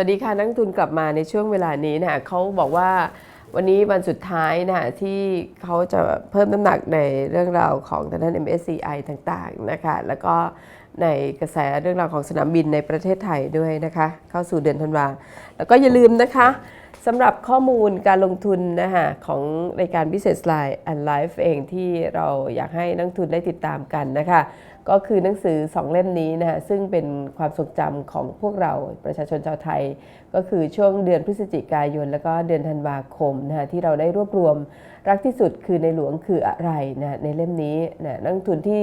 สวัสดีค่ะนักทุนกลับมาในช่วงเวลานี้นะเขาบอกว่าวันนี้วันสุดท้ายนะที่เขาจะเพิ่มน้ำหนักในเรื่องราวของทางด้าน MSCI ต่างๆนะคะแล้วก็ในกระแสเรื่องราวของสนามบินในประเทศไทยด้วยนะคะ เข้าสู่เดือนธันวาแล้วก็อย่าลืมนะคะสำหรับข้อมูลการลงทุนนะคะของรายการ Business Line and Life เองที่เราอยากให้นักทุนได้ติดตามกันนะคะ ก็คือหนังสือสองเล่มนี้นะฮะซึ่งเป็นความทรงจำของพวกเราประชาชนชาวไทย ก็คือช่วงเดือนพฤศจิกายน แล้วก็เดือนธันวาคมนะฮะที่เราได้รวบรวมรักที่สุดคือในหลวงคืออะไรนะในเล่มนี้นะนักทุนที่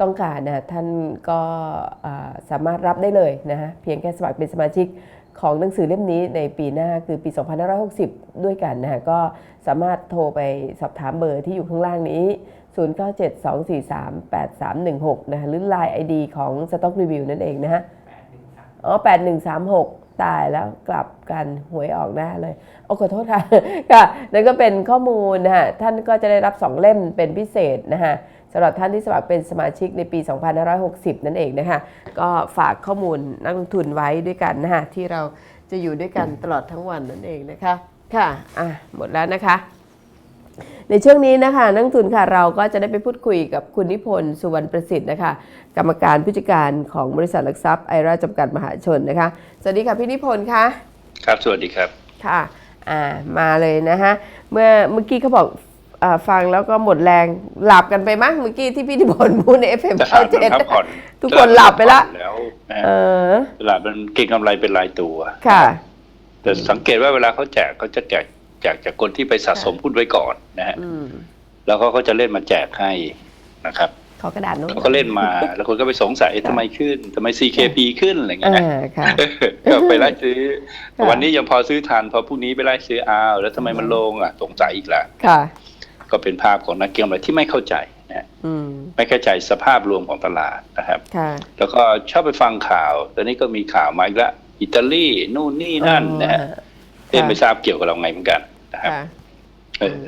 ต้องการนะท่านก็สามารถรับได้เลยนะฮะเพียงแค่สมัครเป็นสมาชิกของหนังสือเล่มนี้ในปีหน้าคือปี 2560 ด้วยกันนะฮะก็สามารถโทรไปสอบถามเบอร์ที่อยู่ข้างล่างนี้ 0972438316 นะฮะหรือ Line ID ของ Stock Review นั่นเองนะฮะอ๋อ8136 ตายแล้วกลับกันหวยออกหน้าเลย โอ้ขอโทษค่ะ ค่ะ นั่นก็เป็นข้อมูลนะฮะ ท่านก็จะได้รับ 2 เล่มเป็นพิเศษนะฮะสำหรับท่านที่สมัครเป็นสมาชิกในปี 2560 นั่นเองนะคะก็ฝากข้อมูลนักลงทุนไว้ด้วยกันนะฮะที่เราจะอยู่ด้วยกันตลอดทั้งวันนั่นเองนะคะ ค่ะ อะ หมดแล้วนะคะ ในช่วงนี้นะคะนักลงทุนค่ะเราก็จะได้ไปพูดคุยกับคุณนิพนธ์สุวรรณประสิทธิ์นะคะ กรรมการผู้จัดการของบริษัทหลักทรัพย์ไอราจำกัดมหาชนนะคะ สวัสดีค่ะพี่นิพนธ์คะครับสวัสดีครับค่ะอ่ามาเลยนะคะเมื่อเมื่อกี้เขาบอกอาฟังแล้วก็หมดแรงหลับกันไปมั้งเมื่อกี้ที่พี่นิพนธ์พูดใน FM ตลาดเจ็ดมันพักผ่อนทุกคนหลับไปละตาดมันพักผ่อนแล้วนะฮะเออตลาดมันเก็งกำไรเป็นรายตัวค่ะ แต่สังเกตว่าเวลาเขาแจกเขาจะแจก แจกจากคนที่ไปสะสมหุ้นไว้ก่อนนะฮะอืมแล้วเขาก็จะเล่นมาแจกให้นะครับขอกระดาษโน้ตเขาก็เล่นมาแล้วคนก็ไปสงสัยทำไมขึ้นทำไม CKP ขึ้นอะไรเงี้ยอ่านะค่ะก็ไปไล่ซื้อค่ะวันนี้ยังพอซื้อทันพอพรุ่งนี้ไปไล่ซื้ออ้าวแล้วทำไมมันลงอะสงสัยอีกแล้วค่ะ ก็เป็นภาพของนักเก็งกำไรที่ไม่เข้าใจนะฮะอืมไม่เข้าใจสภาพรวมของตลาดนะครับค่ะแล้วก็ชอบไปฟังข่าวตอนนี้ก็มีข่าวมาอีกแล้วอิตาลีนู่นนี่นั่นนะฮะเอ๊ะไม่ทราบเกี่ยวกับเราไงเหมือนกัน นะครับค่ะ เออ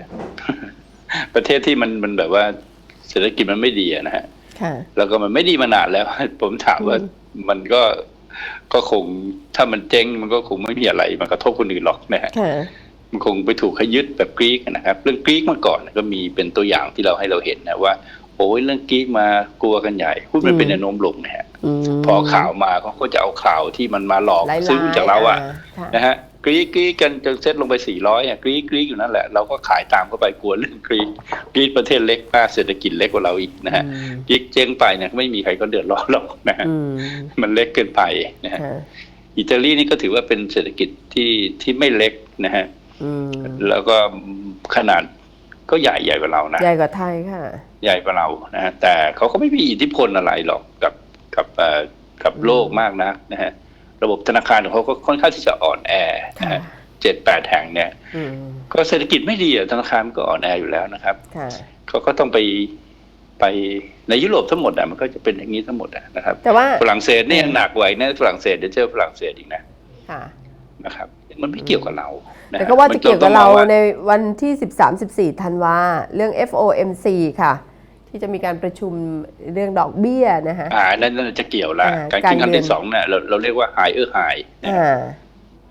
ประเทศที่มันมันแบบว่าเศรษฐกิจมันไม่ดีอะนะฮะ ค่ะ แล้วก็มันไม่ดีมานานแล้ว ผมถามว่าอืม มันก็ก็คงถ้ามันเจ๊งมันก็คงไม่มีอะไรมากระทบคนอื่นหรอกนะฮะ ค่ะ มันคงไปถูกขยึดแบบกรีกนะครับ เรื่องกรีกมาก่อนก็มีเป็นตัวอย่างที่เราให้เราเห็นนะว่า โอ้ยเรื่องกรีกมากลัวกันใหญ่หุ้นมันเป็นแนวโน้มลงนะฮะอืมพอข่าวมาเขาก็จะเอาข่าวที่มันมาหลอกหลายๆซื้อจากเราอะค่ะ นะฮะก รี๊ดกรี๊ดกันจนเซ็ตลงไปสี่ร้อยอะกรี๊ดกรี๊ดอยู่นั่นแหละเราก็ขายตามเข้าไปกลัวเรื่องกรี๊ดกรี๊ดประเทศเล็กมากเศรษฐกิจเล็กกว่าเราอีกนะฮะอืมกรี๊ดเจ๊งไปเนี่ยไม่มีใครก็เดือดร้อนหรอกนะฮะอืมมันเล็กเกินไปนะฮะค่ะอิตาลีนี่ก็ถือว่าเป็นเศรษฐกิจที่ที่ไม่เล็กนะฮะอืมแล้วก็ขนาดก็ใหญ่ใหญ่กว่าเรานะใหญ่กว่าไทยค่ะ ใหญ่กว่าเรานะฮะแต่เขาก็ไม่มีอิทธิพลอะไรหรอกกับกับเอ่อกับโลกมากนักนะฮะ ระบบธนาคารของเขาก็ค่อนข้างที่จะอ่อนแอนะค่ะฮะเจ็ดแปดแห่งเนี่ยอืมก็เศรษฐกิจไม่ดีอะธนาคารมันก็อ่อนแออยู่แล้วนะครับค่ะเขาก็ต้องไปไปในยุโรปทั้งหมดอะมันก็จะเป็นอย่างนี้ทั้งหมดอะนะครับ แต่ว่าฝรั่งเศสเนี่ยหนักกว่าอีกนะฝรั่งเศสเดี๋ยวเจอฝรั่งเศสอีกนะค่ะนะครับ มันไม่เกี่ยวกับเรานะแต่ก็ว่าจะเกี่ยวกับเรามันในต้องมองวันที่ 13-14ธันวาเรื่อง FOMC ค่ะ ที่จะมีการประชุมเรื่องดอกเบี้ยนะฮะอ่านั่นนั่นจะเกี่ยวละอ่าการขึ้นการขั้นเงินที่สองเนี่ยเราเราเรียกว่า higher high นะอ่า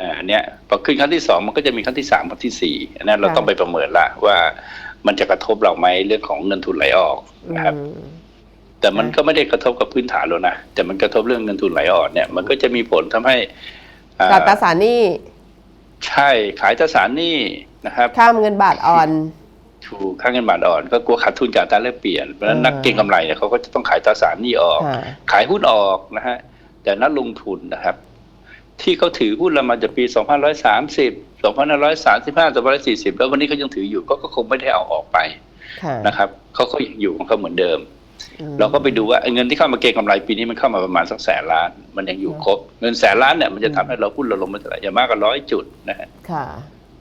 อ่าอันเนี้ยพอขึ้นขั้นที่สองมันก็จะมีขั้นที่สามขั้นที่สี่อันนั้นเราค่ะต้องไปประเมินละว่ามันจะกระทบเราไหมเรื่องของเงินทุนไหลออกนะครับอืมแต่มันค่ะก็ไม่ได้กระทบกับพื้นฐานแล้วนะแต่มันกระทบเรื่องเงินทุนไหลออกเนี่ยมันก็จะมีผลทำให้อ่ากับตราสารหนี้ใช่ขายตราสารหนี้นะครับข้ามเงินบาทอ่อน ถูกค่าเงินบาทอ่อนก็กลัวขาดทุนจากอัตราแลกเปลี่ยนเพราะฉะนั้นอ่านันักเก็งกำไรเนี่ยเขาก็จะต้องขายตราสารหนี้ออกค่ะขายหุ้นออกนะฮะแต่นักลงทุนนะครับ ที่เขาถือหุ้นเรามาจากปี 2530 2535 2540 แล้ววันนี้เขายังถืออยู่ก็ก็คงไม่ได้เอาออกไปค่ะนะครับเขาก็ยังอยู่ของเขาเหมือนเดิมอืมเราก็ไปดูว่าไอ้เงินที่เข้ามาเก็งกำไรปีนี้มันเข้ามาประมาณสักแสนล้าน มันยังอยู่ครบ เงินแสนล้านเนี่ยมันจะทำให้เราหุ้นเราลงมาเท่าไหร่อย่างมากก็ร้อยจุดนะฮะค่ะ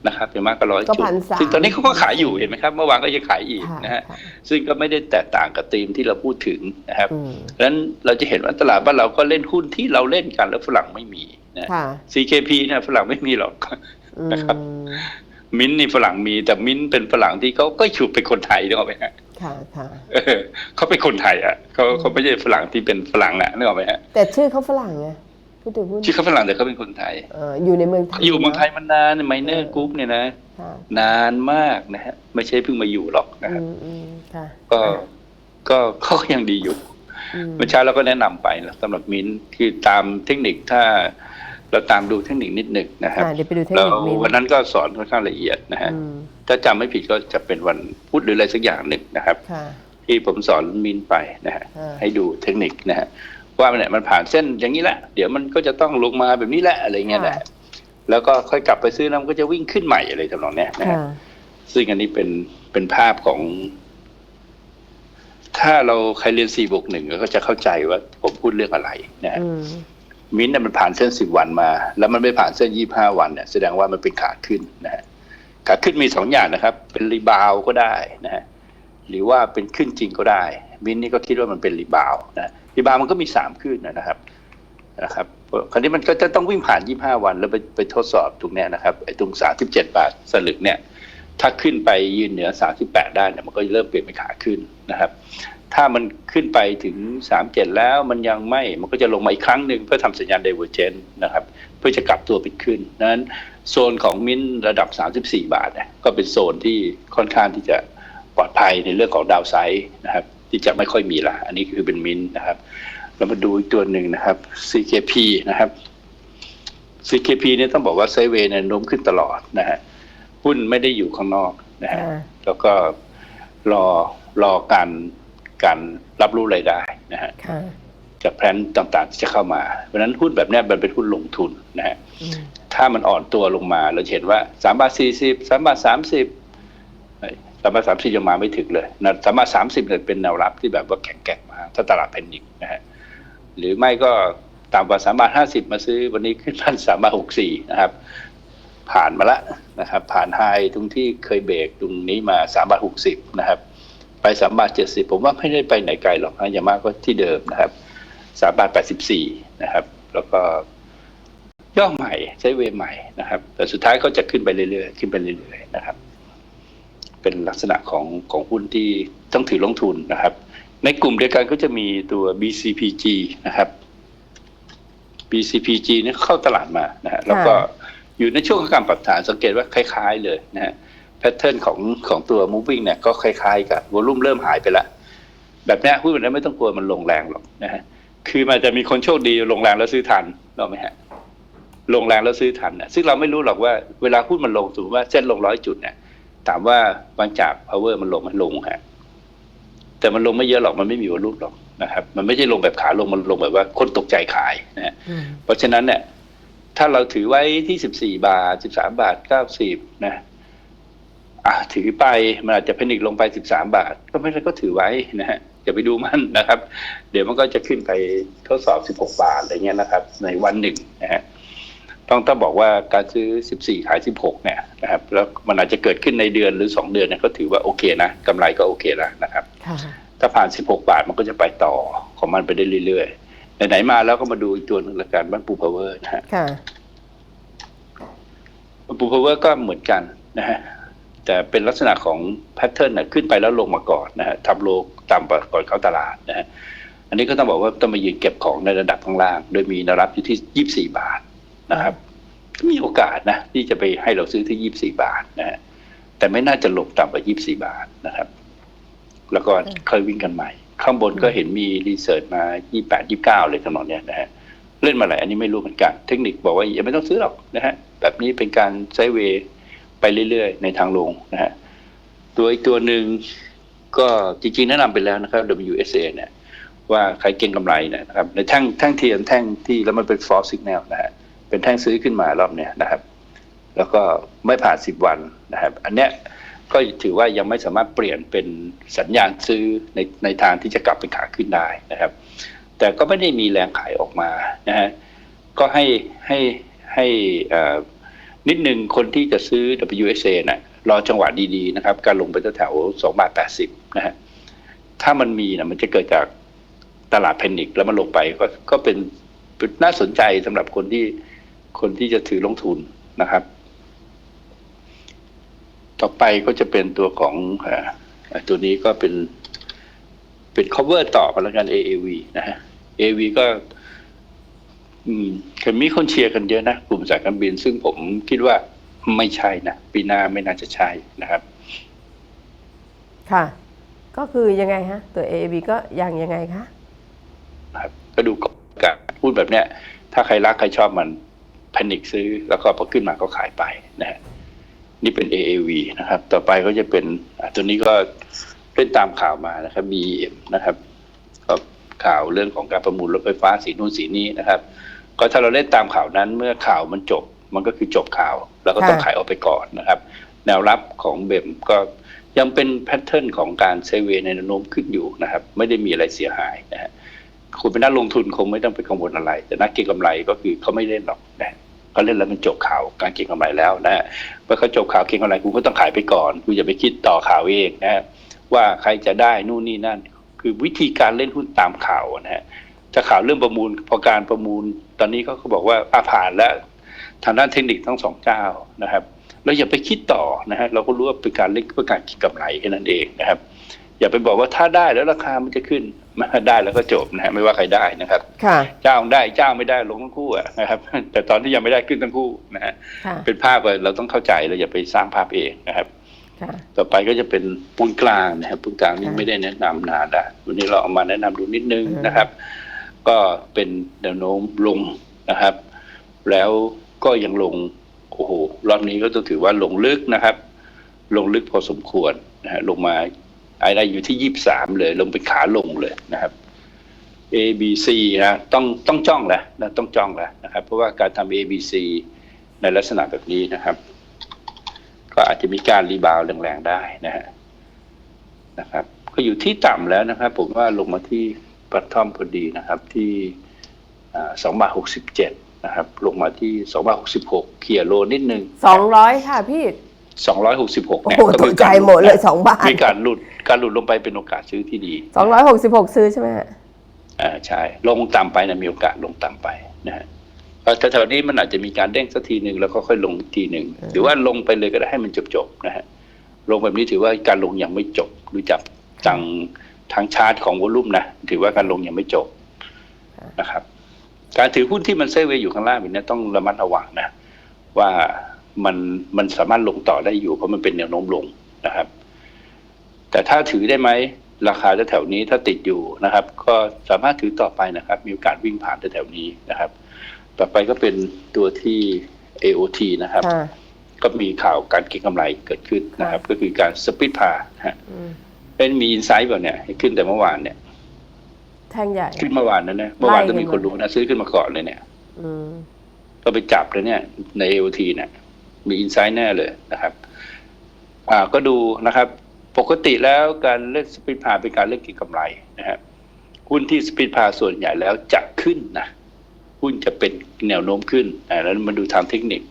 นะครับอย่างมากก็ร้อยก็จุดพันสามซึ่งตอนนี้เขาก็ขายอยู่เห็นไหมครับ เมื่อวานก็ยังขายอีกค่ะนะฮะค่ะซึ่งก็ไม่ได้แตกต่างกับธีมที่เราพูดถึงนะครับอืมดังนั้นเราจะเห็นว่าตลาดบ้านเราก็เล่นหุ้นที่เราเล่นกันแล้วฝรั่งไม่มีนะค่ะ CKP เนี่ยฝรั่งไม่มีหรอกอืมนะครับมิ้นท์นี่ฝรั่งมีแต่มิ้นท์เป็นฝรั่งที่เขาก็อยู่เป็นคนไทยนึกออกไหมฮะค่ะค่ะเออเขาเป็นคนไทยอะเขาเขาไม่ใช่ฝรั่งที่เป็นฝรั่งอะนึกออกไหมฮะแต่ชื่อเขาฝรั่งไง พูดถึงหุ้นชื่อเขาฝรั่งแต่เขาเป็นคนไทยเอ่ออยู่ในเมืองไทยอยู่เมืองไทยนะมานานไมเนอร์กรุ๊ปเนี่ยนะค่ะนานมากนะฮะไม่ใช่เพิ่งมาอยู่หรอกนะคอืรับมอืมค่ะก็ก็เขาก็ยังดีอยู่อืมเมื่อเช้าเราก็แนะนำไปนะสำหรับมิ้นท์คือตามเทคนิคถ้าเราตามดูเทคนิคนิดหนึ่งนะครับอ่าเดี๋ยวไปดูเทคเรานิคมินวันนั้นก็สอนค่อนข้างละเอียดนะฮะอืมถ้าจำไม่ผิดก็จะเป็นวันพุธหรืออะไรสักอย่างหนึ่งนะครับค่ะที่ผมสอนมินท์ไปนะฮะอ่าให้ดูเทคนิคนะฮะ ว่ามันเนี่ยมันผ่านเส้นอย่างนี้แหละเดี๋ยวมันก็จะต้องลงมาแบบนี้แหละอะไรเงี้ยนะฮะแล้วก็ค่อยกลับไปซื้อแล้วมันก็จะวิ่งขึ้นใหม่อะไรทำนองเนี้ยนะฮะค่ะซึ่งอันนี้เป็นเป็นภาพของ ถ้าเราใครเรียนสี่บวกหนึ่งก็จะเข้าใจว่า ผมพูดเรื่องอะไรนะฮะอืมมิ้นท์เนี่ยมันผ่านเส้นสิบวันมา แล้วมันไม่ผ่านเส้นยี่ห้าวันเนี่ยแสดงว่ามันเป็นขาขึ้นนะฮะขาขึ้นมีสองอย่างนะครับ เป็นรีบาวด์ก็ได้นะฮะหรือว่าเป็นขึ้นจริงก็ได้ มิ้นท์นี่ก็คิดว่ามันเป็นรีบาวด์นะ รีบาวด์มันก็มีสามขึ้นนะครับนะครับคราวนี้มันก็จะต้องวิ่งผ่านยี่ห้าวันแล้วไปไปทดสอบตรงเนี้ยนะครับไอ้ตรงสามสิบเจ็ดบาทสลึงเนี่ย ถ้าขึ้นไปยืนเหนือ 38 ได้เนี่ยมันก็เริ่มเปลี่ยนเป็นขาขึ้นนะครับ ถ้ามันขึ้นไปถึง 37 แล้วมันยังไม่มันก็จะลงมาอีกครั้งหนึ่งเพื่อทำสัญญาณ d i v e r g e n นะครับ เพื่อจะกลับตัวไปขึ้นนั้นโซนของมินระดับ 34 บาทเนี่ยก็เป็นโซนที่ค่อนข้างที่จะปลอดภัยในเรื่องของดาวไซด์นะครับ ที่จะไม่ค่อยมีละอันนี้คือเป็นมินนะครับ เรามาดูอีกตัวหนึ่งนะครับ CKP นะครับ CKP เนี่ยต้องบอกว่าไซด์เวย์เนี่ยโน้มขึ้นตลอดนะฮะหุ้นไม่ได้อยู่ข้างนอกนะฮะค่ะแล้วก็รอรอการการรับรู้รายได้นะฮะค่ะจากแพลนต่างๆที่จะเข้ามา เพราะฉะนั้นหุ้นแบบเนี้ยมันเป็นหุ้นลงทุนนะฮะอืมถ้ามันอ่อนตัวลงมาเราจะเห็นว่าสามบาทสี่สิบสามบาทสามสิบ สามบาทสามสิบยังมาไม่ถึงเลยนะสามบาทสามสิบเนี่ยเป็นแนวรับที่แบบว่าแข็งแกร่งมากถ้าตลาดแพนิคนะฮะหรือไม่ก็ต่ำกว่าสามบาทห้าสิบมาซื้อวันนี้ขึ้นพันสามบาทหกสี่นะครับ ผ่านมาล้วนะครับ ผ่านไฮตรงที่เคยเบรกตรงนี้มาสามบาทหกสิบนะครับ ไปสามบาทเจ็ดสิบผมว่าไม่ได้ไปไหนไกลหรอกนะอย่างมากก็ที่เดิมนะครับสามบาทแปดสิบสี่นะครับ แล้วก็ย่อใหม่ใช้เวย์ใหม่นะครับ แต่สุดท้ายก็จะขึ้นไปเรื่อยๆ ขึ้นไปเรื่อยๆนะครับ เป็นลักษณะของของหุ้นที่ต้องถือลงทุนนะครับ ในกลุ่มเดียวกันก็จะมีตัว BCPG นะครับ BCPG เนี่ยเข้าตลาดมานะฮะแล้วก็อยู่ในช่วงของการปรับฐานสังเกตว่าคล้าย ๆ เลยนะฮะแพทเทิร์นของของตัว moving เนี่ยก็คล้ายๆกับวอลุ่มเริ่มหายไปละแบบเนี้ยหุ้นแบบนี้ไม่ต้องกลัวมันลงแรงหรอกนะฮะคือมันจะมีคนโชคดีลงแรงแล้วซื้อทันเราไหมฮะลงแรงแล้วซื้อทันนะซึ่งเราไม่รู้หรอกว่าเวลาหุ้นมันลงสมมติว่าเส้นลงร้อยจุดเนี่ย ถามว่าบางจาก power มันลงมันลงฮะแต่มันลงไม่เยอะหรอกมันไม่มีวอลุ่มหรอกนะครับ มันไม่ใช่ลงแบบขาลงมันลงแบบว่าคนตกใจขายนะฮะอืมเพราะฉะนั้นเนี่ยถ้าเราถือไว้ที่สิบสี่บาทสิบสามบาทเก้าสิบนะอะถือไปมันอาจจะเพนิกลงไปสิบสามบาท ก็ไม่ได้ก็ถือไว้นะฮะอย่าไปดูมันนะครับ เดี๋ยวมันก็จะขึ้นไปทดสอบสิบหกบาทอะไรเงี้ยนะครับ ในวันหนึ่งนะฮะ ต้องต้องบอกว่าการซื้อสิบสี่ขายสิบหกเนี่ยนะครับแล้วมันอาจจะเกิดขึ้นในเดือนหรือสองเดือนเนี่ยก็ถือว่าโอเคนะกำไรก็โอเคแล้วนะครับค่ะถ้าผ่าน 16 บาทมันก็จะไปต่อของมันไปได้เรื่อยๆไหนๆมาแล้วก็มาดูอีกตัวหนึงละกันบ้านปูพาวเวอร์นะฮะค่ะบ้านปูพาวเวอร์ก็เหมือนกันนะฮะแต่เป็นลักษณะของแพทเทิร์นนะขึ้นไปแล้วลงมาก่อนนะฮะทำโลต่ำกว่าก่อนเข้าตลาดนะฮะอันนี้ก็ต้องบอกว่าต้องมายืนเก็บของในระดับข้างล่าง โดยมีแนวรับอยู่ที่ 24 บาท นะครับ มีโอกาสนะที่จะไปให้เราซื้อที่24บาทนะฮะแต่ไม่น่าจะลงต่ำกว่า24บาทนะครับ แล้วก็เคยวิ่งกันใหม่ ข้างบนก็เห็นมีรีเสิร์ชมา28 29เลยทั้งหมดเนี่ยนะฮะเล่นมาหลายอันนี้ไม่รู้เหมือนกัน เทคนิคบอกว่าอย่าไม่ต้องซื้อหรอกนะฮะแบบนี้เป็นการไซด์เวย์ไปเรื่อยๆ ในทางลงนะฮะตัวอีกตัวหนึ่งก็จริงๆแนะนำไปแล้วนะครับ WSA เนี่ยว่าใครเก็งกำไรเนยนะครับในแท่งแท่งเทียนแท่งที่แล้วมันเป็น false signal นะฮะ เป็นแท่งซื้อขึ้นมารอบเนี้ยนะครับ แล้วก็ไม่ผ่านสิบวันนะครับ อันเนี้ยก็ถือว่ายังไม่สามารถเปลี่ยนเป็นสัญญาณซื้อในในทางที่จะกลับเป็นขาขึ้นได้นะครับ แต่ก็ไม่ได้มีแรงขายออกมานะฮะก็ให้ให้ให้นิดหนึ่งคนที่จะซื้อ WSA น่ะรอจังหวะดีๆนะครับ การลงไปแถวสองบาทแปดสิบนะฮะถ้ามันมีนะมันจะเกิดจากตลาดแพนิคแล้วมันลงไปก็ก็เป็นน่าสนใจสำหรับคนที่ คนที่จะถือลงทุนนะครับ ต่อไปก็จะเป็นตัวของเอ่อตัวนี้ก็เป็นเป็น cover ต่อกันแล้วกัน AAV นะฮะ AAV ก็อืมเคยมีคนเชียร์กันเยอะนะ กลุ่มสายการบิน ซึ่งผมคิดว่าไม่ใช่นะ ปีหน้าไม่น่าจะใช่นะครับ ค่ะ ก็คือยังไงฮะ ตัว AAB ก็ยังยังไงคะนะครับก็ดูกับพูดแบบเนี้ย ถ้าใครรักใครชอบมัน แพนิคซื้อแล้วก็พอขึ้นมาก็ขายไปนะฮะนี่เป็น AAV นะครับ ต่อไปก็จะเป็นตัวนี้ก็เล่นตามข่าวมานะครับ BEM นะครับก็ข่าวเรื่องของการประมูลรถไฟฟ้าสีนู่นสีนี้นะครับ ก็ถ้าเราเล่นตามข่าวนั้นเมื่อข่าวมันจบมันก็คือจบข่าว แล้วก็ต้องขายออกไปก่อนนะครับ แนวรับของเบมก็ยังเป็นแพทเทิร์นของการเซเวในนโน้มขึ้นอยู่นะครับ ไม่ได้มีอะไรเสียหายนะฮะคุณเป็นนักลงทุนคงไม่ต้องไปกังวลอะไร แต่นักเก็งกำไรก็คือเขาไม่เล่นหรอกนะ เขาเล่นแล้วมันจบข่าวการเก็งกำไรแล้วนะฮะเมื่อเขาจบข่าวเก็งกำไรคุณก็ต้องขายไปก่อนคุณอย่าไปคิดต่อข่าวเองนะฮะว่าใครจะได้นู่นนี่นั่น คือวิธีการเล่นหุ้นตามข่าวนะฮะจะข่าวเรื่องประมูลพอการประมูล ตอนนี้เขาก็บอกว่าอาผ่านแล้วทางด้านเทคนิคทั้งสองเจ้านะครับเราอย่าไปคิดต่อนะฮะเราก็รู้ว่าเป็นการเล่นเพื่อการเก็งกำไรแค่นั้นเองนะครับ อย่าไปบอกว่าถ้าได้แล้วราคามันจะขึ้นมาได้แล้วก็จบนะฮะไม่ว่าใครได้นะครับ ค่ะ เจ้าได้เจ้าไม่ได้ลงทั้งคู่อะนะครับ แต่ตอนที่ยังไม่ได้ขึ้นทั้งคู่นะฮะค่ะ เป็นภาพเราต้องเข้าใจเราอย่าไปสร้างภาพเองนะครับ ค่ะ ต่อไปก็จะเป็นปูนกลางนะครับปูนกลางนี่ค่ะไม่ได้แนะนำนานแล้ววันนี้เราเอามาแนะนำดูนิดนึงอืมนะครับ ก็เป็นแนวโน้มลงนะครับ แล้วก็ยังลงโอ้โหรอบนี้ก็ต้องถือว่าลงลึกนะครับ ลงลึกพอสมควรนะฮะลงมา ไอ้ได้อยู่ที่ยี่สามเลย ลงเป็นขาลงเลยนะครับ A B C นะต้องต้องจ้องแล้วนะต้องจ้องแล้วนะครับ เพราะว่าการทำ A B C ในลักษณะแบบนี้นะครับ ก็อาจจะมีการรีบาวด์แรงๆได้นะฮะนะครับ ก็อยู่ที่ต่ำแล้วนะครับ ผมว่าลงมาที่ปัตทอมพอดีนะครับที่สองบาทหกสิบเจ็ดนะครับลงมาที่สองบาทหกสิบหกเขี่ยโลนิดนึงสองร้อยค่ะพี่สองร้อยหกสิบหกโอ้เนี่ยโหก็ตมีกใจการหมดเลยสองบาทมีการหลุด การหลุดลงไปเป็นโอกาสซื้อที่ดีสองร้อยหกสิบหกซื้อใช่ไหมฮะอ่าใช่ ลงต่ำไปนะมีโอกาสลงต่ำไปนะฮะก็แถวๆนี้มันอาจจะมีการเด้งสักทีหนึ่งแล้วก็ค่อยลงอีกทีหนึ่งหรือว่าลงไปเลยก็ได้ให้มันจบๆนะฮะลงแบบนี้ถือว่าการลงยังไม่จบดูจากจังทางชาร์ตของวอลุ่มนะถือว่าการลงยังไม่จบนะครับ การถือหุ้นที่มันเซเวย์อยู่ข้างล่างแบบนี้ต้องระมัดระวังนะว่ามันมันสามารถลงต่อได้อยู่เพราะมันเป็นแนวโน้มลงนะครับ แต่ถ้าถือได้ไหมราคาแถวๆนี้ถ้าติดอยู่นะครับ ก็สามารถถือต่อไปนะครับ มีโอกาสวิ่งผ่านแถวๆนี้นะครับ ต่อไปก็เป็นตัวที่ AOT นะครับค่ะก็มีข่าวการเก็งกำไรเกิดขึ้นนะครับ ก็คือการสปิดพาฮะอืมเป็นมีอินไซต์แบบเนี่ยขึ้นแต่เมื่อวานเนี่ยแท่งใหญ่ขึ้นเมื่อวานนั้นนะเมื่อวานก็มีคนรู้นะซื้อขึ้นมาก่อนเลยเนี่ยอืมก็ไปจับเลยเนี่ย ใน AOT เนี่ยมีอินไซต์แน่เลยนะครับ อ่าก็ดูนะครับ ปกติแล้วการเล่นสปีดพาเป็นการเล่นเก็งกำไรนะฮะหุ้นที่สปีดพาส่วนใหญ่แล้วจะขึ้นนะหุ้นจะเป็นแนวโน้มขึ้นอ่าแล้วมาดูทางเทคนิค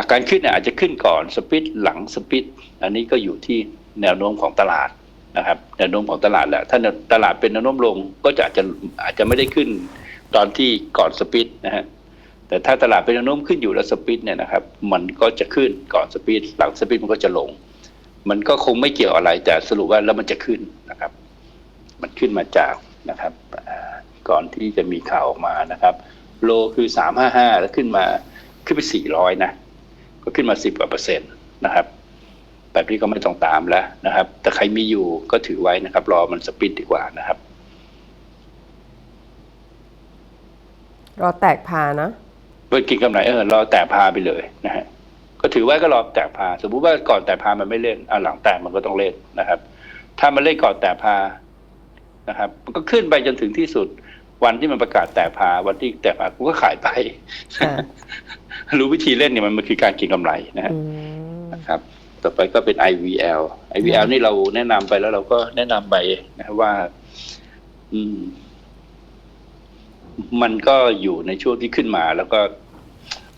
าการขึ้นอาจจะขึ้นก่อนสปีดหลังสปีดอันนี้ก็อยู่ที่แนวโน้มของตลาดนะครับแนวโน้มของตลาดแหละถ้าตลาดเป็นแนวโน้มลงก็จะอาจจะอาจจะไม่ได้ขึ้นตอนที่ก่อนสปีดนะฮะแต่ถ้าตลาดเป็นแนวโน้มขึ้นอยู่แล้วสปีดเนี่ยนะครับ มันก็จะขึ้นก่อนสปีดหลังสปีดมันก็จะลง มันก็คงไม่เกี่ยวอะไรแต่สรุปว่าแล้วมันจะขึ้นนะครับ มันขึ้นมาจากนะครับอ่าก่อนที่จะมีข่าวออกมานะครับ โลคือสามห้าห้าแล้วขึ้นมาขึ้นไปสี่ร้อยนะก็ขึ้นมาสิบกว่าเปอร์เซ็นต์นะครับแบบนี้ก็ไม่ต้องตามแล้วนะครับ แต่ใครมีอยู่ก็ถือไว้นะครับ รอมันสปีดดีกว่านะครับ รอแตกพานะเปิดกินกำไรเออรอแต่พาไปเลยนะฮะก็ ถือไว้ก็รอแต่พา สมมุติว่าก่อนแต่พามันไม่เล่นอะหลังแต่มันก็ต้องเล่นนะครับ ถ้ามันเล่นก่อนแต่พานะครับ มันก็ขึ้นไปจนถึงที่สุด วันที่มันประกาศแต่พา วันที่แต่พากูก็ขายไปค่ะรู้วิธีเล่นเนี่ยมันมันคือการกินกำไรนะฮะอืมนะครับ ต่อไปก็เป็น IVL IVL นี่เราแนะนำไปแล้วเราก็แนะนำไปนะครับว่า อืมมันก็อยู่ในช่วงที่ขึ้นมาแล้วก็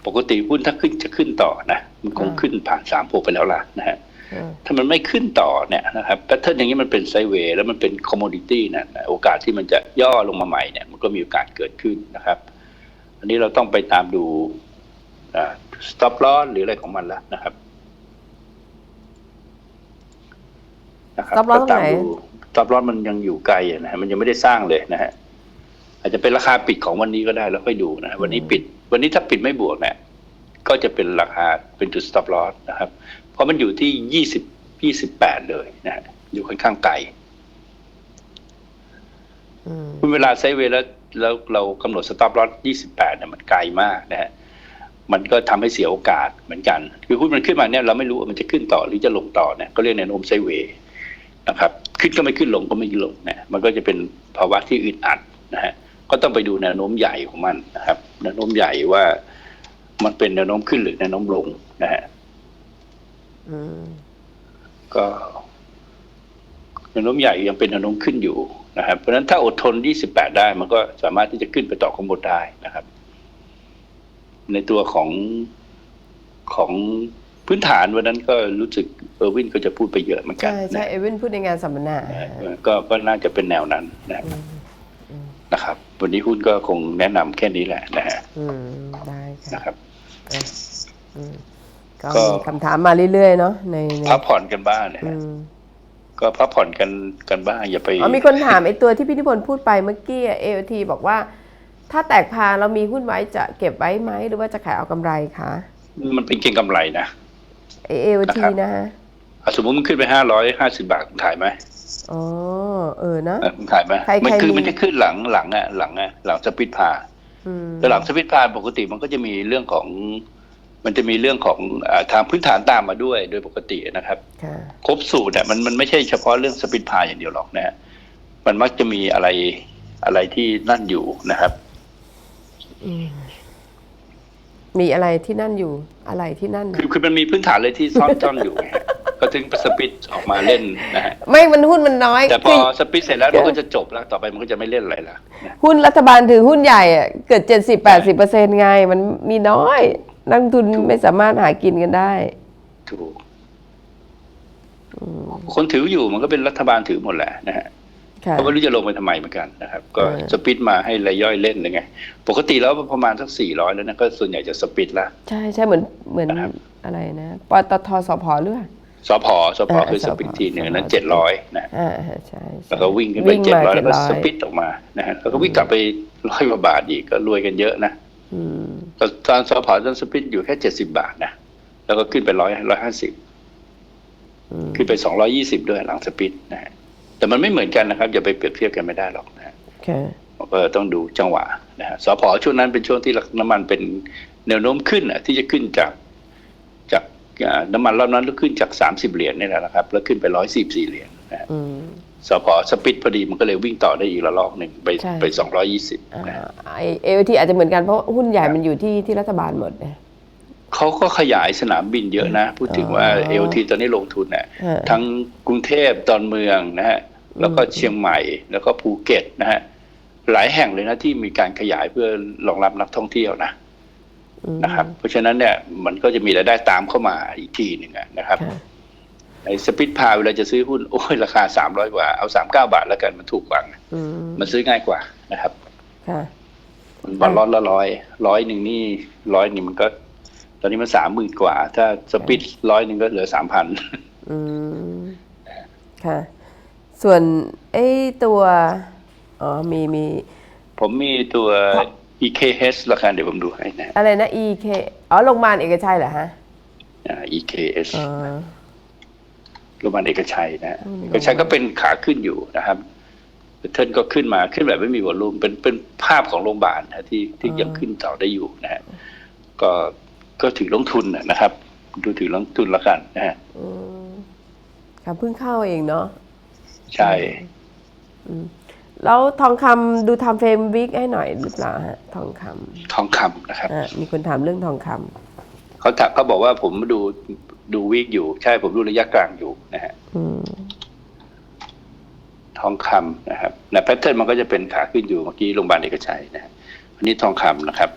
ปกติหุ้นถ้าขึ้นจะขึ้นต่อนะ มันคงขึ้นผ่านสามหกไปแล้วล่ะนะฮะอืมถ้ามันไม่ขึ้นต่อเนี่ยนะครับแพทเทิร์นอย่างนี้มันเป็นไซด์เวย์แล้วมันเป็นคอมม o ดิตี้นะโอกาสที่มันจะย่อลงมาใหม่เนี่ยมันก็มีโอกาสเกิดขึ้นนะครับ อันนี้เราต้องไปตามดูสต็อปลอสหรืออะไรของมันแล้วนะครับนะครั stop loss ตรงไหนสต็อปลอสมันยังอยู่ไกลอะนะฮะมันยังไม่ได้สร้างเลยนะฮะอาจจะเป็นราคาปิดของวันนี้ก็ได้แล้วค่อยดูนะวันนี้ปิด วันนี้ถ้าปิดไม่บวกเนี่ย ก็จะเป็นราคาเป็นจุด stop loss นะครับ เพราะมันอยู่ที่ยี่สิบยี่สิบแปดเลยนะฮะอยู่ค่อนข้างไกลอืมคุณเวลาไซด์เวย์แล้วแล้วเรากำหนด stop loss ยี่สิบแปดเนี่ยมันไกลมากนะฮะ มันก็ทำให้เสียโอกาสเหมือนกัน คือหุ้นมันขึ้นมาเนี่ยเราไม่รู้ว่ามันจะขึ้นต่อหรือจะลงต่อเนี่ยก็เรียกแนวโน้มไซด์เวย์นะครับ ขึ้นก็ไม่ขึ้นลงก็ไม่ลงนะมันก็จะเป็นภาวะที่อึดอัดนะฮะ ก็ต้องไปดูแนวโน้มใหญ่ของมันนะครับ แนวโน้มใหญ่ว่า มันเป็นแนวโน้มขึ้นหรือแนวโน้มลงนะฮะอืมก็แนวโน้มใหญ่ยังเป็นแนวโน้มขึ้นอยู่นะครับ เพราะฉะนั้นถ้าอดทน 28 ได้มันก็สามารถที่จะขึ้นไปต่อข้างบนได้นะครับ ในตัวของของพื้นฐานวันนั้นก็รู้สึกเออร์วินก็จะพูดไปเยอะเหมือนกัน ใช่ใช่นะเอวินพูดในงานสัมมนานะก็ก็น่าจะเป็นแนวนั้นนะอืมนะครับ วันนี้หุ้นก็คงแนะนำแค่นี้แหละนะฮะอืมได้ ค่ะนะครับอะอืมก็ก็ มีคำถามมาเรื่อยๆเนาะในในพักผ่อนกันบ้างนะอืฮะมก็พักผ่อนกันกันบ้างอย่าไป อ๋อมีคนถามไอ้ตัวที่พี่นิพนธ์พูดไปเมื่อกี้เอลทีบอกว่า ถ้าแตกพาเรามีหุ้นไว้จะเก็บไว้ไหมหรือว่าจะขายเอากำไรคะมันเป็นเก็งกำไรนะไอเอลทีนะครับ นะฮะอะสมมติมันขึ้นไปห้าร้อยห้าสิบาทคุณขายไหมอ๋อเออนะ เออคุณขายไหมใครมันใครคือมี มันจะขึ้นหลังหลังอะหลังอะหลังสปิดพาอืม แต่หลังสปิดพาปกติมันก็จะมีเรื่องของ มันจะมีเรื่องของอาทางพื้นฐานตามมาด้วยโดยปกตินะครับค่ะครบสูตรอะมันมันไม่ใช่เฉพาะเรื่องสปิดพาอย่างเดียวหรอกนะฮะมันมักจะมีอะไรอะไรที่นั่นอยู่นะครับอืมมีอะไรที่นั่นอยู่อะไรที่นั่น คือน่ะคือมันมีพื้นฐานเลยที่ซ่อนจ้อนอยู่ไง ก็ถึงสปิดออกมาเล่นนะฮะไม่มันหุ้นมันน้อยแต่พคืออสปิดเสร็จแล้วมันก็จะจบแล้วต่อไปมันก็จะไม่เล่นอะไรละนะหุ้นรัฐบาลถือหุ้นใหญ่อะเกิดเจ็ดสิบแปดสิบเปอร์เซ็นไง มันมีน้อย นักลงทุนไม่สามารถหากินกันได้ถูกคนถืออยู่มันก็เป็นรัฐบาลถือหมดแหละนะฮะค่ะเขาไม่รู้จะลงไปทำไมเหมือนกันนะครับ ก็เออ สปิดมาให้รายย่อยเล่นเลยไงปกติแล้วประมาณสักสี่ร้อยแล้วนะก็ส่วนใหญ่จะสปิดละ ใช่ใช่เหมือนเหมือนนะครับ อะไรนะปตทสพหรือเปล่า สพสพเออคือสสพปิดทีหนึ่งสพนั้นเจ็ดร้อยนะอ่าใช่ใช่แล้วก็วิ่งขึ้นไปเจ็ดมาร้อยแล้วก็700สปิดออกมานะฮะแล้วก็วิ่งกลับไปร้อยกว่าบาทอีกก็รวยกันเยอะนะอืมตอนตอนสพตอนสปิดอยู่แค่เจ็ดสิบาทนะแล้วก็ขึ้นไปร้อยร้อยห้าสิบอืมขึ้นไปสองร้อยี่สิบด้วยหลังสปิดนะฮะแต่มันไม่เหมือนกันนะครับอย่าไปเปรียบเทียบกันไม่ได้หรอกนะฮะค่ะก็ต้องดูจังหวะนะฮะสพช่วงนั้นเป็นช่วงที่ราคาน้ำมันเป็นแนวโน้มขึ้นอะที่จะขึ้นจากจากอ่า น้ำมันรอบนั้นขึ้นจากสามสิบเหรียญนี่แหละนะครับ แล้วขึ้นไปร้อยสิบสี่เหรียญนะฮะอืมสพสปิดพอดีมันก็เลยวิ่งต่อได้อีกระลอกหนึ่งไปใช่ไปสองร้อยี่สิบอ่านะฮะไอเอลทีอาจจะเหมือนกันเพราะหุ้นใหญ่มันอยู่ที่ที่รัฐบาลหมดนะเขาก็ขยายสนามบินเยอะนะ พูดถึงว่าอ๋อเอลทีตอนนี้ลงทุนเนี่ยฮะทั้งกรุงเทพดอนเมืองนะฮะแล้วก็เชียงใหม่แล้วก็ภูเก็ตนะฮะหลายแห่งเลยนะที่มีการขยายเพื่อรองรับนักท่องเที่ยวนะอืม นะครับเพราะฉะนั้นเนี่ยมันก็จะมีรายได้ตามเข้ามาอีกทีหนึ่งอะนะครับค่ะไอ้สปิดพาเวลาจะซื้อหุ้นโอ้ยราคาสามร้อยกว่าเอาสามเก้าบาทแล้วกันมันถูกกว่าอืมมันซื้อง่ายกว่านะครับค่ะมันบอลลอนละร้อยร้อยหนึ่งนี่ร้อยนี่มันก็ ตอนนี้มันสามหมื่นกว่า ถ้าสปิดร้อยหนึ่งก็เหลือสามพันอืมค่ะ ส่วนไอ้ตัวอ๋อมีมี ผมมีตัว EKH ราคาเดี๋ยวผมดูให้นะอะไรนะ EK อ๋อโรงพยาบาลเอกชัยเหรอฮะอ่า EKH อ๋อ โรงพยาบาลเอกชัยนะฮะอืม เอกชัยก็เป็นขาขึ้นอยู่นะครับเทิร์นก็ขึ้นมาขึ้นแบบไม่มีวอลลุ่มเป็นเป็นภาพของโรงพยาบาลนะที่ที่ยังขึ้นต่อได้อยู่นะฮะก็ก็ถือลงทุนนะนะครับ ดูถือลงทุนละกันนะฮะอืมค่ะเพิ่งเข้าเองเนาะใช่ แล้วทองคำดูทำเฟรมวิกให้หน่อยหรือเปล่าฮะทองคทองคำนะครับำอะมีคนถามเรื่องทองคำเขาถักเขาบอกว่าผมดูดูวีคอยู่ ใช่ผมดูระยะกลางอยู่นะฮะอืมทองคำนะครับในแพทเทิร์นมันก็จะเป็นขาขึ้นอยู่เมื่อกี้โรงพยาบาลเอกชัยนะฮะอันนี้ทองคำนะครับ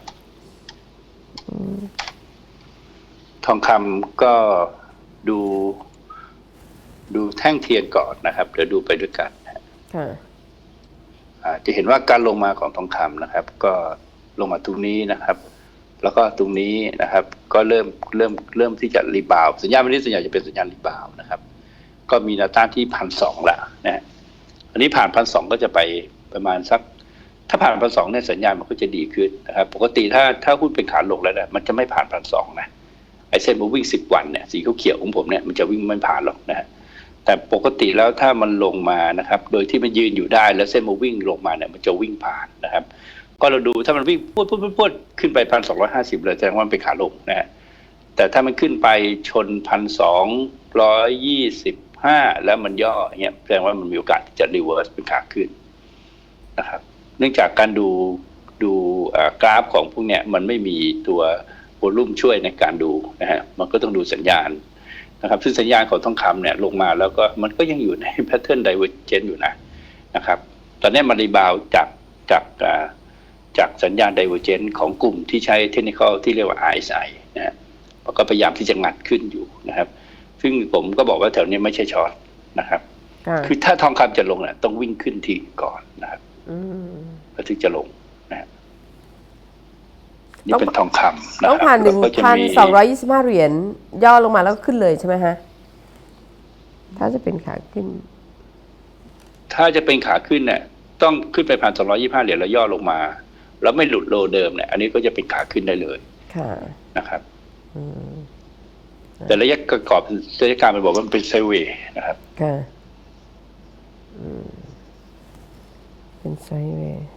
ทองคำก็ดู ดูแท่งเทียนก่อนนะครับเดี๋ยวดูไปด้วยกันนะฮะ ค่ะอ่า จะเห็นว่าการลงมาของทองคำนะครับ ก็ลงมาตรงนี้นะครับ แล้วก็ตรงนี้นะครับ ก็เริ่มเริ่มเริ่มที่จะรีบาวสัญญาณวันนี้ส่วนใหญ่จะเป็นสัญญาณรีบาวนะครับ ก็มีนวต้านที่พันสองละนะฮะอันนี้ผ่านพันสองก็จะไปประมาณสัก ถ้าผ่านพันสองเนี่ยสัญญาณมันก็จะดีขึ้นนะครับ ปกติถ้าถ้าหุ้นเป็นขาลงแล้วนี่ยมันจะไม่ผ่านพันสองนะไอ้เส้นมันวิ่งสิบวันเนี่ยสีเขียวของผมเนี่ยมันจะวิ่งไม่ผ่านหรอกนะฮะ แต่ปกติแล้วถ้ามันลงมานะครับ โดยที่มันยืนอยู่ได้แล้วเส้นมันวิ่งลงมาเนี่ยมันจะวิ่งผ่านนะครับ ก็เราดูถ้ามันวิ่งพวดพวดพวดพวดขึ้นไปพันสองร้อยห้าสิบเลยแสดงว่ามันเป็นขาลงนะฮะแต่ถ้ามันขึ้นไปชนพันสองร้อยยี่สิบห้าแล้วมันย่อเงี้ยแสดงว่ามันมีโอกาสที่จะรีเวิร์สเป็นขาขึ้นนะครับ เนื่องจากการดูดูกราฟของพวกเนี้ยมันไม่มีตัววอลุ่มช่วยในการดูนะฮะมันก็ต้องดูสัญญาณ นะครับซึ่งสัญญาณของทองคำเนี่ยลงมาแล้วก็มันก็ยังอยู่ในแพทเทิร์นไดเวอร์เจนอยู่นะนะครับตอนนี้มันรีบาวด์จากจากอ่าจากสัญญาณไดเวอร์เจนของกลุ่มที่ใช้เทคนิคที่เรียกว่า RSI นะฮะมันก็พยายามที่จะงัดขึ้นอยู่นะครับ ซึ่งผมก็บอกว่าแถวนี้ไม่ใช่ช็อตนะครับค่ะคือถ้าทองคำจะลงเนี่ยต้องวิ่งขึ้นทีก่อนนะครับอืมแล้วถึงจะลงนะฮะ นี่ต้องเป็นทองคำะต้องครับผ่านหนึ่งแล้วก็จะพันมีสองร้อยยี่สิบห้าเหรียญย่อลงมาแล้วก็ขึ้นเลยใช่ไหมฮะ ถ้าจะเป็นขาขึ้น ถ้าจะเป็นขาขึ้นเนี่ยต้องขึ้นไปผ่านสองร้อยี่ห้าเหรียญแล้วย่อลงมา แล้วไม่หลุดโลเดิมเนี่ยอันนี้ก็จะเป็นขาขึ้นได้เลย ค่ะนะครับอืมแต่ระยะประกอบระยะการมันบอกว่ามันเป็นไซด์เวย์นะครับค่ะอืมเป็นไซด์เวย์เก็นี่ก็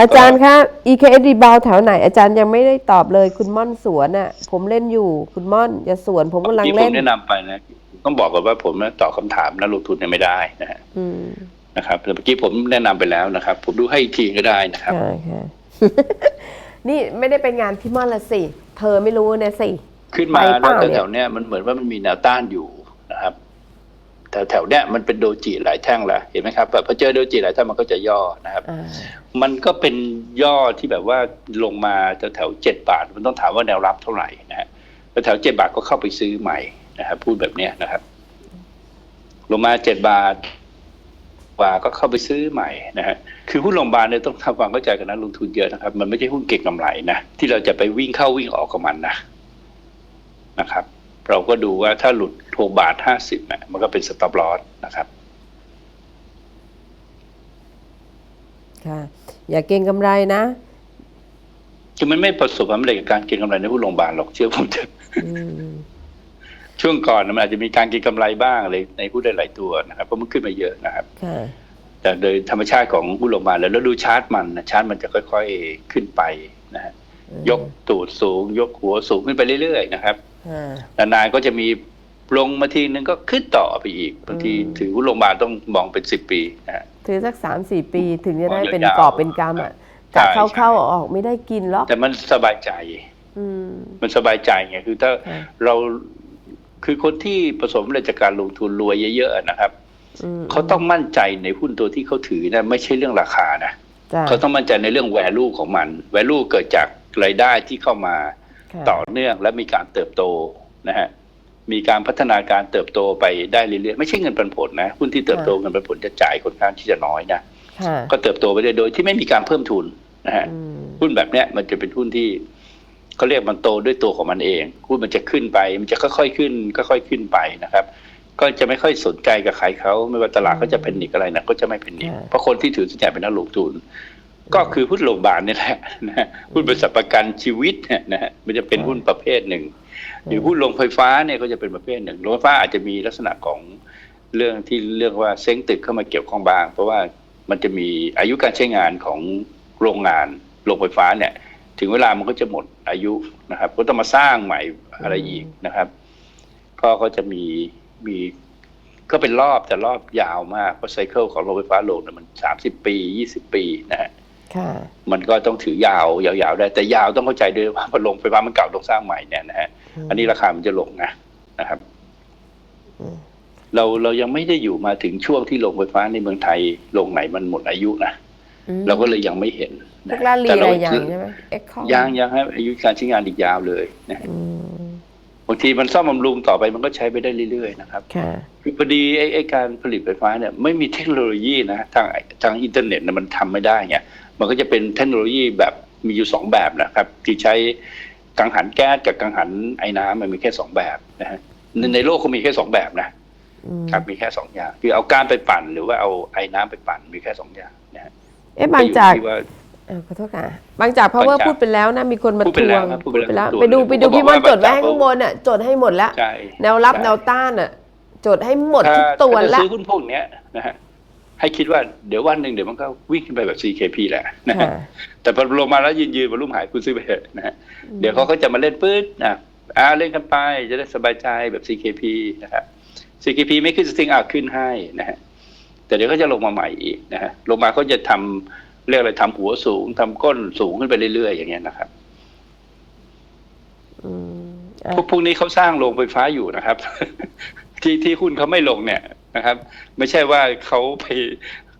อาจารย์คะ EKS รีบาวแถวไหน อาจารย์ยังไม่ได้ตอบเลยคุณม่อนสวนน่ะ ผมเล่นอยู่คุณม่อนอย่าสวนผมกำลังที่ผเล่มนแนะนำไปนะ ต้องบอกก่อนว่าผมนะตอบคำถามนักลงทุนเนี่ยไม่ได้นะฮะอืมนะครับแต่เมื่อกี้ผมแนะนำไปแล้วนะครับ ผมดูให้อีกทีก็ได้นะครับค่ะค่ะนี่ไม่ได้เป็นงานพี่ม่อนละสิ เธอไม่รู้เนี่ยสิ ขึ้นมาไปเปแล้ล่าวเนี่ยแถวๆเนี้ยมันเหมือนว่ามันมีแนวต้านอยู่นะครับ แต่แถวเนี้ยมันเป็นโดจิหลายแท่งแล้วเห็นไหมครับแบบพอเจอโดจิหลายแท่งมันก็จะย่อนะครับอ่ามันก็เป็นย่อที่แบบว่าลงมาแถวๆเจ็ดบาท มันต้องถามว่าแนวรับเท่าไหร่นะฮะแล้วแถวเจ็ดบาทก็เข้าไปซื้อใหม่นะครับพูดแบบเนี้ยนะครับ ลงมาเจ็ดบาทกว่าก็เข้าไปซื้อใหม่นะฮะ คือหุ้นโรงพยาบาลเนี่ยต้องทำความเข้าใจกับนักลงทุนเยอะนะครับ มันไม่ใช่หุ้นเก็งกำไรนะที่เราจะไปวิ่งเข้าวิ่งออกกับมันนะนะครับ เราก็ดูว่าถ้าหลุดโทบาทห้าสิบเนี่ยมันก็เป็นสต็อปลอสนะครับค่ะอย่าเก่งกำไรนะคือมันไม่ประสบความสำเร็จกับการเก็งกำไรในหุ้นโรงพยาบาลหรอกเชื่อผมเถอะอืมช่วงก่อนมันอาจจะมีการเก็งกำไรบ้างเลยในหุ้นหลายๆตัวนะครับเพราะมันขึ้นมาเยอะนะครับค่ะแต่โดยธรรมชาติของหุ้นโรงพยาบาลแล้วแล้วดูชาร์ตมันนะชาร์ตมันจะค่อย ๆ ขึ้นไปนะฮะยกตูดสูง ยกหัวสูงขึ้นไปเรื่อยๆนะครับค่ะ นานๆก็จะมีลงมาทีนึงก็ขึ้นต่อไปอีกบางทีอืมถือหุ้นโรงพยาบาลต้องมองเป็นสิบปีนะฮะถือสักสามสี่ปีถึงจะได้อ๋อเป็นยาวๆกอบเป็นกำอะใช่กะเข้าใช่เข้าออกออกไม่ได้กินหรอกแต่มันสบายใจอืมมันสบายใจไงคือถ้าค่ะเราคือคนที่ประสบความสำเร็จจากการลงทุนรวยเยอะๆนะครับอืมเขาต้องมั่นใจในหุ้นตัวที่เขาถือนะไม่ใช่เรื่องราคานะจ้ะเขาต้องมั่นใจในเรื่อง value ของมัน value เกิดจากรายได้ที่เข้ามาค่ะ ต่อเนื่องและมีการเติบโตนะฮะมีการพัฒนาการเติบโตไปได้เรื่อยๆไม่ใช่เงินปันผลนะหุ้นที่เติบโตเงินปันผลจะจ่ายค่อนข้างที่จะน้อยนะค่ะก็เติบโตไปเรื่อยๆโดยที่ไม่มีการเพิ่มทุนนะฮะอืมหุ้นแบบเนี้ยมันจะเป็นหุ้นที่เขาเรียกมันโตด้วยตัวของมันเองหุ้นมันจะขึ้นไป มันจะค่อยๆขึ้นค่อยๆขึ้นไปนะครับ ก็จะไม่ค่อยสนใจกับใครเขาไม่ว่าตลาดเขาจะเป็นนิกอะไรนะก็จะไม่เป็นนิกเพราะคนที่ถือส่วนใหญ่เป็นนักลงทุน ก็คือหุ้นโรงพยาบาลนี่แหละนะฮะหุ้นบริษัทประกันชีวิตเนี่ยนะฮะมันจะเป็นหุ้นประเภทหนึ่งหรือหุ้นโรงไฟฟ้าเนี่ยก็จะเป็นประเภทหนึ่งโรงไฟฟ้าอาจจะมีลักษณะของเรื่องที่เรื่องว่าเซ้งตึกเข้ามาเกี่ยวข้องบ้าง เพราะว่ามันจะมีอายุการใช้งานของโรงงานโรงไฟฟ้าเนี่ย ถึงเวลามันก็จะหมดอายุนะครับ ก็ต้องมาสร้างใหม่อะไรอีกนะครับ ก็ก็จะมีมีก็เป็นรอบแต่รอบยาวมากเพราะไซเคิลของโรงไฟฟ้าโลกเนี่ยมันสามสิบปียี่สิบปีนะฮะค่ะ มันก็ต้องถือยาวยาวๆได้แต่ยาวต้องเข้าใจด้วยว่าพอโรงไฟฟ้ามันเก่าต้องสร้างใหม่เนี่ยนะฮะอันนี้ราคามันจะลงนะนะครับอืมเราเรายังไม่ได้อยู่มาถึงช่วงที่โรงไฟฟ้าในเมืองไทยโรงไหนมันหมดอายุนะอืมเราก็เลยยังไม่เห็นพวนะกลาลีแต่อะไรเราอย่างใช่ไหมเอ็กคอยังยังให้อายุการใช้งานอีกยาวเลยนะฮะอืมบางทีมันซ่อมบำรุงต่อไปมันก็ใช้ไปได้เรื่อยๆนะครับค่ะคือพอดีไอ้ไอ้การผลิตไฟฟ้าเนี่ยไม่มีเทคโนโลยีนะทางทางอินเทอร์เน็ตนะมันทำไม่ได้ไง มันก็จะเป็นเทคโนโลยีแบบมีอยู่สองแบบนะครับ ที่ใช้กังหันแก๊สกับกังหันไอ้น้ำมันมีแค่สองแบบนะฮะในในโลกก็มีแค่สองแบบนะอืมครับมีแค่สองอย่างคือเอาก้านไปปั่นหรือว่าเอาไอ้น้ำไปปั่นมีแค่สองอย่างนะฮะเอ๊ะบางจากไปอยู่ที่ว่าเอ่อขอโทษค่ะบางจาก power บางจากพูดไปแล้วนะมีคนมาพูดทไปวแล้วงครับพูดไปแล้วไปดูทวงไปดูผมพี่บอกมอนว่าจดไว้ให้บางจากข้างบนอะจดให้หมดแล้วใช่แนวรับใช่แนวต้านอะจดให้หมดถ้าทุกตัวถ้าจะแล้วซื้อหุ้นพวกเนี้ยนะฮะ ให้คิดว่าเดี๋ยววันหนึ่งเดี๋ยวมันก็วิ่งขึ้นไปแบบ CKP แหละนะฮะค่ะแต่พอลงมาแล้วยืนยืนบรรลุมหายคุณซื้อไปเถอะนะฮะเดี๋ยวเขาก็จะมาเล่นปื๊ดอะอ่าเล่นกันไปจะได้สบายใจแบบ CKP นะครับ CKP ไม่ขึ้นสติงอะขึ้นให้นะฮะแต่เดี๋ยวก็จะลงมาใหม่อีกนะฮะลงมาเขาจะทำเรียกอะไรทำหัวสูงทำก้นสูงขึ้นไปเรื่อยๆอย่างเงี้ยนะครับอืมอะพวกพวกนี้เขาสร้างโรงไฟฟ้าอยู่นะครับ ที่ที่หุ้นเขาไม่ลงเนี่ย นะครับ ไม่ใช่ว่าเขาไป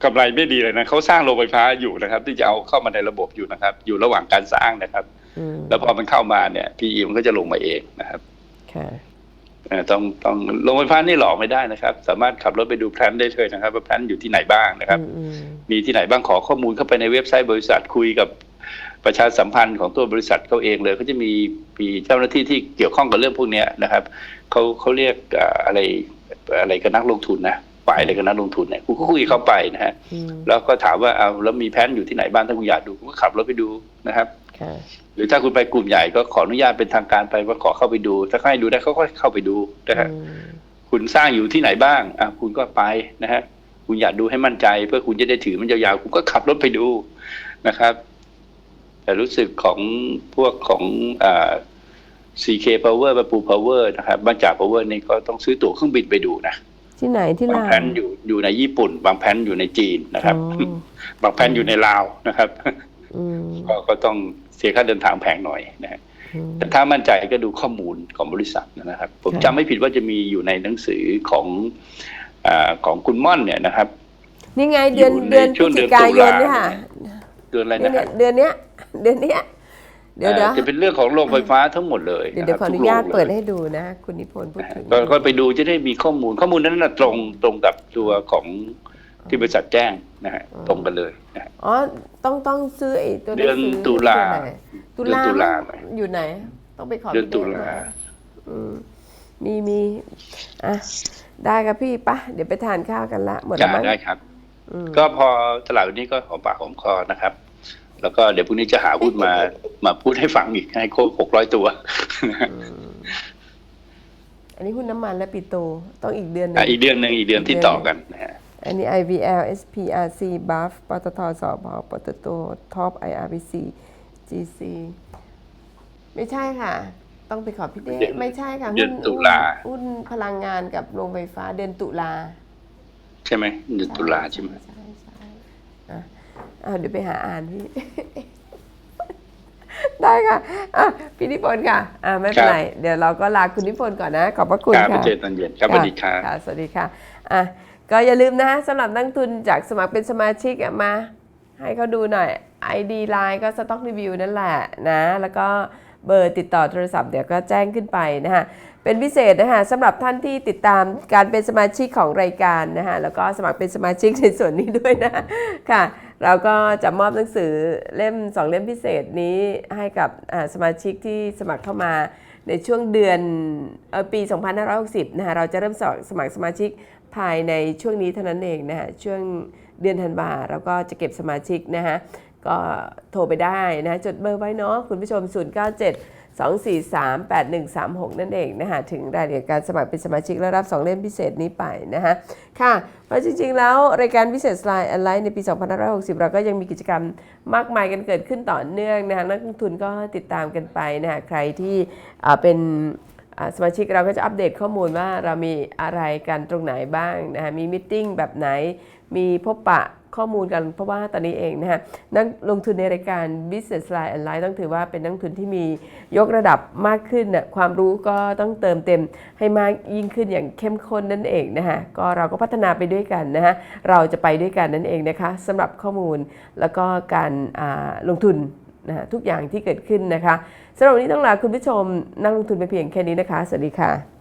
กำไรไม่ดีเลยนะเขาสร้างโรงไฟฟ้าอยู่นะครับ ที่จะเอาเข้ามาในระบบอยู่นะครับ อยู่ระหว่างการสร้างนะครับ อืมแล้วพอมันเข้ามาเนี่ย PE มันก็จะลงมาเองนะครับค่ะเอ่อต้องต้องโรงไฟฟ้านี่หลอกไม่ได้นะครับ สามารถขับรถไปดูแพลนได้เลยนะครับว่าแพลนอยู่ที่ไหนบ้างนะครับ อืมอืมมีที่ไหนบ้างขอข้อมูลเข้าไปในเว็บไซต์บริษัทคุยกับประชาสัมพันธ์ของตัวบริษัทเขาเองเลยเขาจะมีมีเจ้าหน้าที่ที่เกี่ยวข้องกับเรื่องพวกเนี้ยนะครับเขาเขาเรียกเอ่ออะไร อะไรกับนักลงทุนนะฝ่ายอะไรกับนักลงทุนเนี่ยคุณก็คุยกับเขาไปนะฮะอืมแล้วก็ถามว่าเอาแล้วมีแผนอยู่ที่ไหนบ้างถ้าคุณอยากดูคุณก็ขับรถไปดูนะครับค่ะหรือถ้าคุณไปกลุ่มใหญ่ก็ขออนุญาตเป็นทางการไปว่าขอเข้าไปดู ถ้าเขาให้ดูได้เขาก็เข้าไปดูนะฮะอืมคุณสร้างอยู่ที่ไหนบ้างอะคุณก็ไปนะฮะคุณอยากดูให้มั่นใจ เพื่อคุณจะได้ถือมันยาวๆคุณก็ขับรถไปดูนะครับ แต่รู้สึกของพวกของอ่า CK Power บาปู Power นะครับบางจาก Power นี่ก็ต้องซื้อตั๋วเครื่องบินไปดูนะ ที่ไหนที่บางลาวแผนอยู่อยู่ในญี่ปุ่น บางแผนอยู่ในจีนนะครับ อ๋อ บางแผนอยู่ในลาวนะครับ อืมก็ก็ต้องเสียค่าเดินทางแพงหน่อยนะฮะอืม แต่ถ้ามั่นใจก็ดูข้อมูลของบริษัทนะครับ ผมค่ะ จำไม่ผิดว่าจะมีอยู่ในหนังสือของอาของคุณม่อนเนี่ยนะครับ นี่ไงเดือนอยู่ในเดือนพช่ฤวงศเดืจิอนกาตุยลานเนี่ยค่ะเดือนอะไรเนี่ยนะเนี่ยฮะเดือนเนี้ยเดือนเนี้ย เดี๋ยวเดี๋ยวอ่าจะเป็นเรื่องของโรงไฟฟ้าทั้งหมดเลยเดี๋ยวเดี๋ยวขออนุญาตเปิดให้ดูนะ คุณนิพนธ์พูดถึงก็ก็ไปดูจะได้มีข้อมูลข้อมูลนั้นนะตรงตรงกับตัวของที่บริษัทแจ้งนะฮะตรงกันเลยนะฮะอ๋อต้องต้องซื้อไอ้ตัวหเดือนสืตุลาตุลาเดือนตุลาอยู่ไหน ต้องไปขอเดือนพี่ตุเดชลามาอืมมีมีอะได้ครับพี่ปะเดี๋ยวไปทานข้าวกันละหมดแล้วจ่ามั้งได้ครับอืมก็พอตลาดวันนี้ก็หอมปากหอมคอนะครับ แล้วก็เดี๋ยวพรุ่งนี้จะหาพูดมามาพูดให้ฟังอีกให้ครบหกร้อยตัว อันนี้หุ้นน้ำมันและปิโตรต้องอีกเดือนหนึอะงอีกเดือนหนึ่งอีกเดือนที่ต่อกันนะฮะ อันนี้ IVL SPRC BUF ปตทสพปตทท็อป IRBC GC ไม่ใช่ค่ะ ต้องไปขอพี่เด้เดือนไม่ใช่ค่ะเดืหุ้อนนตุลาหุ้นพลังงานกับโรงไฟฟ้าเดือนตุลาใช่ไหมเดือนตุลาใช่ไหมใช่ ใช่อะอะเดี๋ยวไปหาอ่านพี่ ได้ค่ะอะพี่นิพนธ์ค่ะ อะไม่เป็นไร เดี๋ยวเราก็ลาคุณนิพนธ์ก่อนนะ ขอบพระคุณครับไปค่ะเจอตอนเย็นครับสวัสดีครับค่ะสวัสดีค่ะอะก็อย่าลืมนะสำหรับนักทุนจากสมัครเป็นสมาชิกอะมา ให้เขาดูหน่อย ID Line ก็ Stock Review นั่นแหละนะ แล้วก็เบอร์ติดต่อโทรศัพท์เดี๋ยวก็แจ้งขึ้นไปนะฮะเป็นพิเศษนะฮะสำหรับท่านที่ติดตามการเป็นสมาชิกของรายการนะฮะแล้วก็สมัครเป็นสมาชิกในส่วนนี้ด้วยนะค่ะ เราก็จะมอบหนังสือเล่ม2เล่มพิเศษนี้ให้กับสมาชิกที่สมัครเข้ามาในช่วงเดือนออปี 2560 นะคะเราจะเริ่มสมัครสมัครสมาชิกภายในช่วงนี้เท่านั้นเองนะฮะช่วงเดือนธันวาเราก็จะเก็บสมาชิกนะฮะก็โทรไปได้นะจดเบอร์ไว้เนาะคุณผู้ชม 097 243 8136 นั่นเองนะคะถึงรายละเอียดการสมัครเป็นสมาชิกและรับ 2 เล่มพิเศษนี้ไปนะคะค่ะเพราะจริงๆ แล้วรายการพิเศษสไลด์ออนไลน์ในปี 2560 เราก็ยังมีกิจกรรมมากมายกันเกิดขึ้นต่อเนื่องนะคะนักลงทุนก็ติดตามกันไปนะคะใครที่เป็นสมาชิกเราก็จะอัปเดตข้อมูลว่าเรามีอะไรกันตรงไหนบ้างนะคะมีมิ팅แบบไหนมีพบปะ ข้อมูลกันเพราะว่าตอนนี้เองนะฮะนักลงทุนในรายการ Business Line Online ต้องถือว่าเป็นนักทุนที่มียกระดับมากขึ้นน่ะความรู้ก็ต้องเติมเต็มให้มากยิ่งขึ้นอย่างเข้มข้นนั่นเองนะฮะก็เราก็พัฒนาไปด้วยกันนะฮะเราจะไปด้วยกันนั่นเองนะคะสำหรับข้อมูลแล้วก็การลงทุนนะะทุกอย่างที่เกิดขึ้นนะคะสำหรับวันนี้ต้องลาคุณผู้ชมนักลงทุนไปเพียงแค่นี้นะคะ สวัสดีค่ะ